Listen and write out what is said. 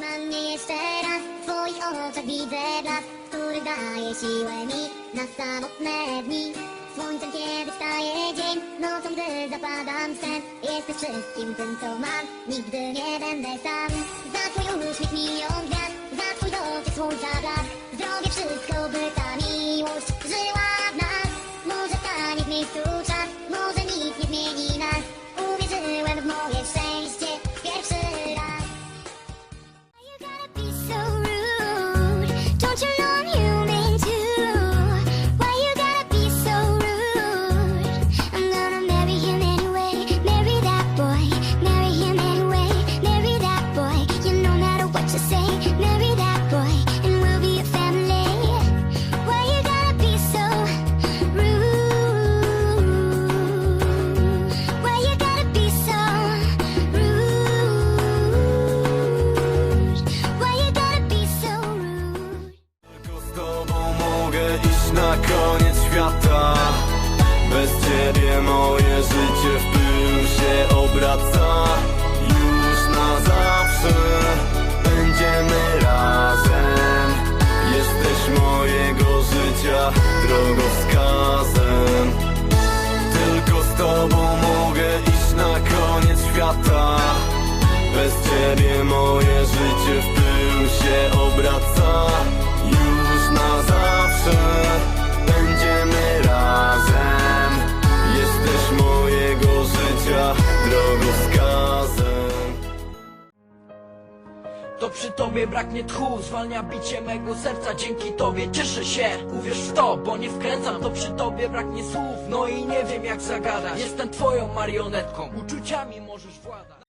Na mnie jeszcze raz W twoich oczach widzę blask Który daje siłę mi Na samotne dni. Słońcem kiedy wstaje dzień Nocą gdy zapadam w sen. Jesteś wszystkim tym co mam Nigdy nie będę sam. Za twój uśmiech milion gwiazd Za twój dotyk słońca blask. Zrobię wszystko by ta miłość żyła w nas. Może stanie w miejscu świata. Bez ciebie moje życie w pył się obraca. Już na zawsze będziemy razem. Jesteś mojego życia drogowskazem. Tylko z tobą mogę iść na koniec świata. Bez ciebie moje życie w pył się obraca przy tobie braknie tchu, zwalnia bicie mego serca Dzięki tobie cieszę się, uwierz w to, bo nie wkręcam To przy tobie braknie słów, no i nie wiem jak zagadać. Jestem twoją marionetką, uczuciami możesz władać